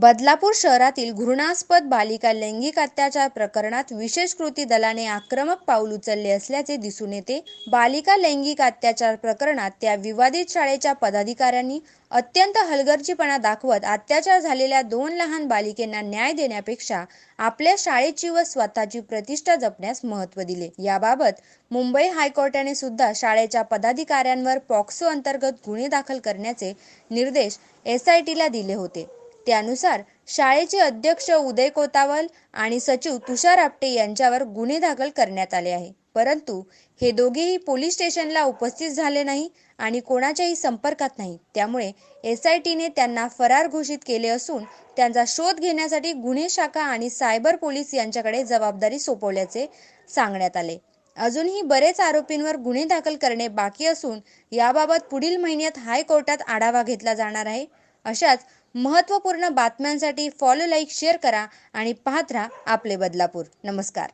बदलापूर शहरातील घृणास्पद बालिका लैंगिक अत्याचार प्रकरणात विशेष कृती दलाने आक्रमक पाऊल उचलले असल्याचे दिसून येते. बालिका लैंगिक अत्याचार प्रकरणात त्या विवादित शाळेच्या पदाधिकाऱ्यांनी अत्यंत हलगर्जीपणा दाखवत अत्याचार झालेल्या दोन लहान बालिकेंना न्याय देण्यापेक्षा आपल्या शाळेची व स्वतःची प्रतिष्ठा जपण्यास महत्त्व दिले. याबाबत मुंबई हायकोर्टाने सुद्धा शाळेच्या पदाधिकाऱ्यांवर पॉक्सो अंतर्गत गुन्हे दाखल करण्याचे निर्देश एसआयटीला दिले होते. त्यानुसार शाळेचे अध्यक्ष उदय कोतावल आणि सचिव तुषार आपटे यांच्यावर गुन्हे दाखल करण्यात आले आहे. परंतु हे दोघेही पोलीस स्टेशनला उपस्थित झाले नाही आणि कोणाच्याही संपर्कात नाही. त्यामुळे एस आय टीने त्यांना फरार घोषित केले असून त्यांचा शोध घेण्यासाठी गुन्हे शाखा आणि सायबर पोलीस यांच्याकडे जबाबदारी सोपवल्याचे सांगण्यात आले. अजूनही बरेच आरोपींवर गुन्हे दाखल करणे बाकी असून याबाबत पुढील महिन्यात हायकोर्टात आढावा घेतला जाणार आहे. अशाच महत्त्वपूर्ण बातम्यांसाठी फॉलो लाईक शेअर करा आणि पाहत राहा आपले बदलापूर. नमस्कार.